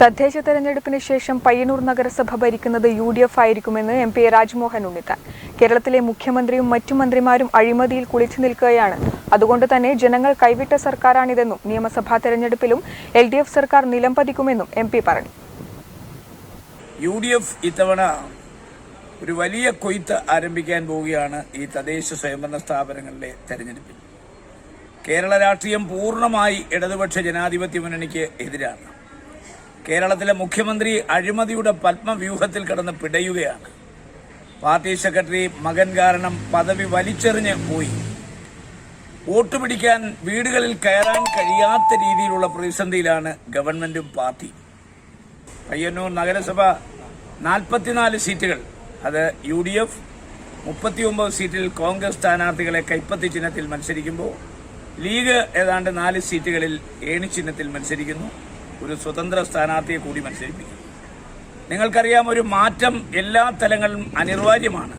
തദ്ദേശ തെരഞ്ഞെടുപ്പിന് ശേഷം പയ്യന്നൂർ നഗരസഭ ഭരിക്കുന്നത് യു ഡി എഫ് ആയിരിക്കുമെന്ന് എം പി രാജ്മോഹൻ ഉണ്ണിത്താൻ. കേരളത്തിലെ മുഖ്യമന്ത്രിയും മറ്റു മന്ത്രിമാരും അഴിമതിയിൽ കുളിച്ചു നിൽക്കുകയാണ്. അതുകൊണ്ട് തന്നെ ജനങ്ങൾ കൈവിട്ട സർക്കാരാണിതെന്നും നിയമസഭാ തെരഞ്ഞെടുപ്പിലും എൽ ഡി എഫ് സർക്കാർ നിലംപതിക്കുമെന്നും എം പി പറഞ്ഞു. യു ഡി എഫ് ഇത്തവണ ഒരു വലിയ കൊയ്ത്ത് ആരംഭിക്കാൻ പോവുകയാണ് ഈ തദ്ദേശ സ്വയംഭരണ സ്ഥാപനങ്ങളിലെ തെരഞ്ഞെടുപ്പിൽ. കേരള രാഷ്ട്രീയം പൂർണമായി ഇടതുപക്ഷ ജനാധിപത്യ മുന്നണിക്ക് എതിരാണ്. കേരളത്തിലെ മുഖ്യമന്ത്രി അഴിമതിയുടെ പത്മവ്യൂഹത്തിൽ കിടന്ന് പിടയുകയാണ്. പാർട്ടി സെക്രട്ടറി മകൻ കാരണം പദവി വലിച്ചെറിഞ്ഞ് പോയി. വോട്ട് പിടിക്കാൻ വീടുകളിൽ കയറാൻ കഴിയാത്ത രീതിയിലുള്ള പ്രതിസന്ധിയിലാണ് ഗവൺമെന്റും പാർട്ടി. പയ്യന്നൂർ നഗരസഭ നാൽപ്പത്തിനാല് സീറ്റുകൾ. അത് യു ഡി എഫ് മുപ്പത്തിയൊമ്പത് സീറ്റിൽ കോൺഗ്രസ് സ്ഥാനാർത്ഥികളെ കൈപ്പത്തി ചിഹ്നത്തിൽ മത്സരിക്കുമ്പോൾ ലീഗ് ഏതാണ്ട് നാല് സീറ്റുകളിൽ ഏണി ചിഹ്നത്തിൽ മത്സരിക്കുന്നു. ഒരു സ്വതന്ത്ര സ്ഥാനാർത്ഥിയെ കൂടി മത്സരിപ്പിക്കും. നിങ്ങൾക്കറിയാം ഒരു മാറ്റം എല്ലാ തലങ്ങളിലും അനിവാര്യമാണ്.